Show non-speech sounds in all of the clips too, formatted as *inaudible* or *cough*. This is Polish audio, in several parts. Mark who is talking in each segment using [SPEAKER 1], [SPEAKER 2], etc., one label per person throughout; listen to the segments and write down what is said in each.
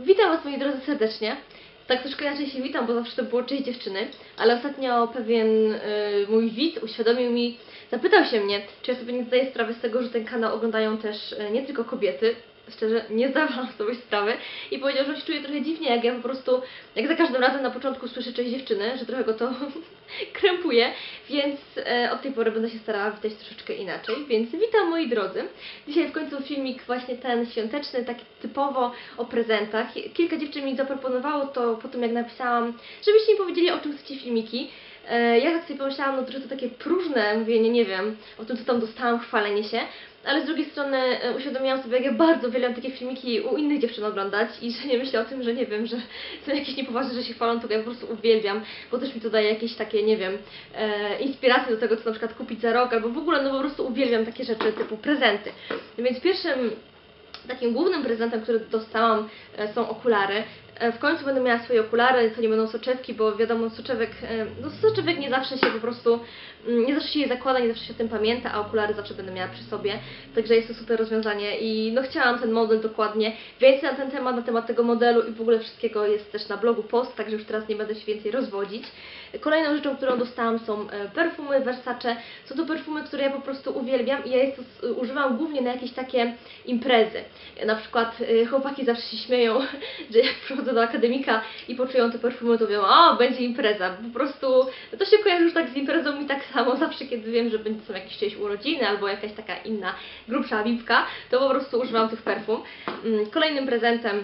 [SPEAKER 1] Witam Was moi drodzy serdecznie. Tak troszkę inaczej się witam, bo zawsze to było cześć dziewczyny, ale ostatnio pewien y, mój widz uświadomił mi, zapytał się mnie, czy ja sobie nie zdaję sprawy z tego, że ten kanał oglądają też y, nie tylko kobiety, szczerze nie zdawałam sobie sprawy i powiedział, że on się czuje trochę dziwnie, jak ja po prostu, jak za każdym razem na początku słyszę cześć dziewczyny, że trochę go to *laughs* krępuje, więc e, od tej pory będę się starała witać troszeczkę inaczej, więc witam moi drodzy. Dzisiaj w końcu filmik właśnie ten świąteczny, taki typowo o prezentach. Kilka dziewczyn mi zaproponowało to po tym, jak napisałam, żebyście mi powiedzieli, o czym chcecie filmiki. E, Ja tak sobie pomyślałam, no że to takie próżne mówienie, nie wiem, o tym, co tam dostałam, chwalenie się, ale z drugiej strony e, uświadomiłam sobie, jak ja bardzo uwielbiam takie filmiki u innych dziewczyn oglądać i że nie myślę o tym, że nie wiem, że *laughs* są jakieś niepoważne, że się chwalą, to ja po prostu uwielbiam, bo też mi to daje jakieś takie, nie wiem, e, inspiracje do tego, co na przykład kupić za rok, albo w ogóle, no po prostu uwielbiam takie rzeczy typu prezenty. Więc pierwszym takim głównym prezentem, który dostałam, e, są okulary. E, W końcu będę miała swoje okulary, to nie będą soczewki, bo wiadomo, soczewek, e, no soczewek nie zawsze się po prostu, mm, nie zawsze się je zakłada, nie zawsze się o tym pamięta, a okulary zawsze będę miała przy sobie, także jest to super rozwiązanie i no chciałam ten model dokładnie, więcej na ten temat, na temat tego modelu i w ogóle wszystkiego jest też na blogu post, także już teraz nie będę się więcej rozwodzić. Kolejną rzeczą, którą dostałam są e, perfumy Versace, są to perfumy, które ja po prostu uwielbiam i ja je stos- używam głównie na jakieś takie imprezy. Na przykład chłopaki zawsze się śmieją, *laughs* że jak do akademika i poczują te perfumy, to mówią, o, będzie impreza. Po prostu to się kojarzy już tak z imprezą i tak samo *laughs* zawsze, kiedy wiem, że będzie są jakieś czyjeś urodziny albo jakaś taka inna grubsza wipka, to po prostu używam tych perfum. Mm, Kolejnym prezentem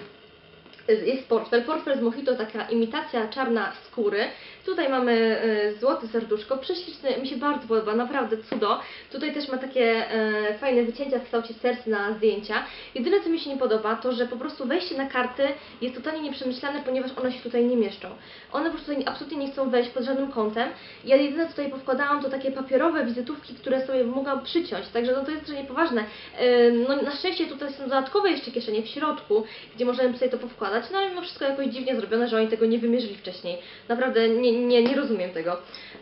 [SPEAKER 1] jest portfel. Portfel z Mojito, taka imitacja czarna skóry. Tutaj mamy e, złote serduszko, prześliczne, mi się bardzo podoba, naprawdę cudo. Tutaj też ma takie e, fajne wycięcia w kształcie serc na zdjęcia. Jedyne co mi się nie podoba, to że po prostu wejście na karty jest totalnie nieprzemyślane, ponieważ one się tutaj nie mieszczą. One po prostu absolutnie nie chcą wejść pod żadnym kątem. Ja jedyne co tutaj powkładałam to takie papierowe wizytówki, które sobie mogłam przyciąć, także no to jest trochę niepoważne. E, no na szczęście tutaj są dodatkowe jeszcze kieszenie w środku, gdzie możemy sobie to powkładać, no ale mimo wszystko jakoś dziwnie zrobione, że oni tego nie wymierzyli wcześniej. Naprawdę nie, nie, nie rozumiem tego.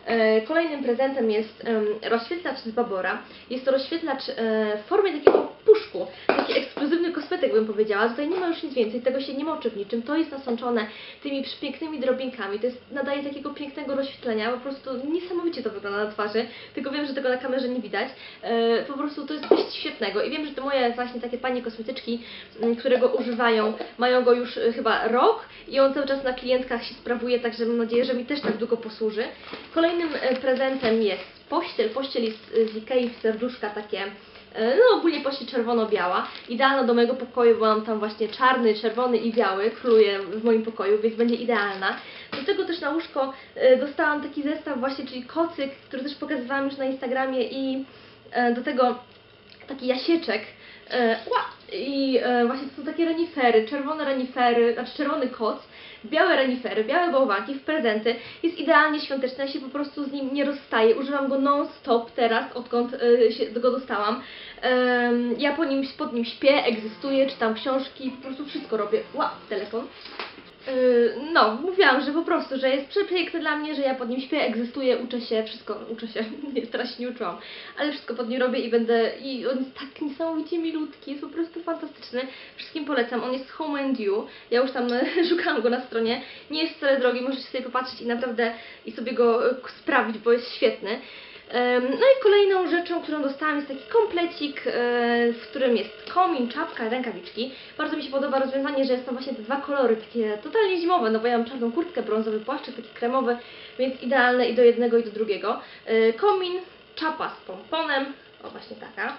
[SPEAKER 1] E, Kolejnym prezentem jest rozświetlacz z Babora. Jest to rozświetlacz e, w formie takiego puszku, taki ekskluzywny kosmetyk bym powiedziała. Tutaj nie ma już nic więcej, tego się nie moczy w niczym. To jest nasączone tymi przepięknymi drobinkami. To jest, nadaje takiego pięknego rozświetlenia. Po prostu niesamowicie to wygląda na twarzy. Tylko wiem, że tego na kamerze nie widać. E, po prostu to jest coś świetnego. I wiem, że te moje właśnie takie panie kosmetyczki, m, które go używają, mają go już e, chyba rok i on cały czas na klientkach się sprawuje, także mam nadzieję, że mi też tak długo posłuży. Kolejnym e, prezentem jest pościel. Pościel jest z Ikei serduszka takie no ogólnie pościel czerwono-biała. Idealna do mojego pokoju, bo mam tam właśnie czarny, czerwony i biały, króluje w moim pokoju, więc będzie idealna. Do tego też na łóżko e, dostałam taki zestaw właśnie, czyli kocyk, który też pokazywałam już na Instagramie i e, do tego taki jasieczek. E, ła! I e, właśnie to są takie renifery, czerwone renifery, znaczy czerwony koc, białe renifery, białe bałwanki w prezenty. Jest idealnie świąteczny, ja się po prostu z nim nie rozstaję. Używam go non-stop teraz, odkąd e, się go dostałam. Em, ja po nim, pod nim śpię, egzystuję, czytam książki, po prostu wszystko robię. Ła! Telefon. Yy, No, mówiłam, że po prostu, że jest przepiękny dla mnie, że ja pod nim śpię, egzystuję, uczę się, wszystko uczę się, *laughs* nie, teraz się nie uczyłam, ale wszystko pod nim robię i będę, i on jest tak niesamowicie milutki, jest po prostu fantastyczny, wszystkim polecam, on jest Home and You, ja już tam *laughs* szukałam go na stronie, nie jest wcale drogi, możecie sobie popatrzeć i naprawdę, i sobie go e, sprawdzić, bo jest świetny. No i kolejną rzeczą, którą dostałam jest taki komplecik, e, w którym jest komin, czapka, rękawiczki. Bardzo mi się podoba rozwiązanie, że są właśnie te dwa kolory, takie totalnie zimowe, no bo ja mam czarną kurtkę, brązowy płaszczyk, taki kremowy, więc idealne i do jednego i do drugiego. E, Komin, czapa z pomponem, o właśnie taka,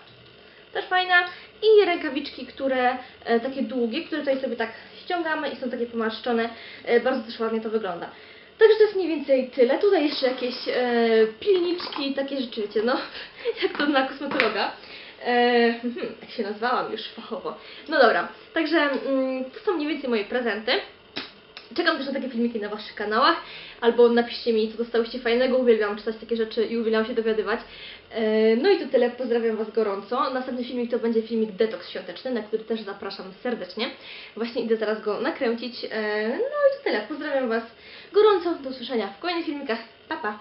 [SPEAKER 1] też fajna i rękawiczki, które e, takie długie, które tutaj sobie tak ściągamy i są takie pomarszczone, e, bardzo też ładnie to wygląda. Także to jest mniej więcej tyle. Tutaj jeszcze jakieś e, pilniczki, takie rzeczy, wiecie, no, *laughs* jak to dla kosmetologa. E, hmm, jak się nazwałam już fachowo. No dobra, także mm, to są mniej więcej moje prezenty. Czekam też na takie filmiki na Waszych kanałach, albo napiszcie mi, co dostałyście fajnego. Uwielbiam czytać takie rzeczy i uwielbiam się dowiadywać. E, No i to tyle, pozdrawiam Was gorąco. Następny filmik to będzie filmik detoks świąteczny, na który też zapraszam serdecznie. Właśnie idę zaraz go nakręcić. E, No i to tyle, pozdrawiam Was gorąco. Do usłyszenia w kolejnych filmikach. Pa, pa!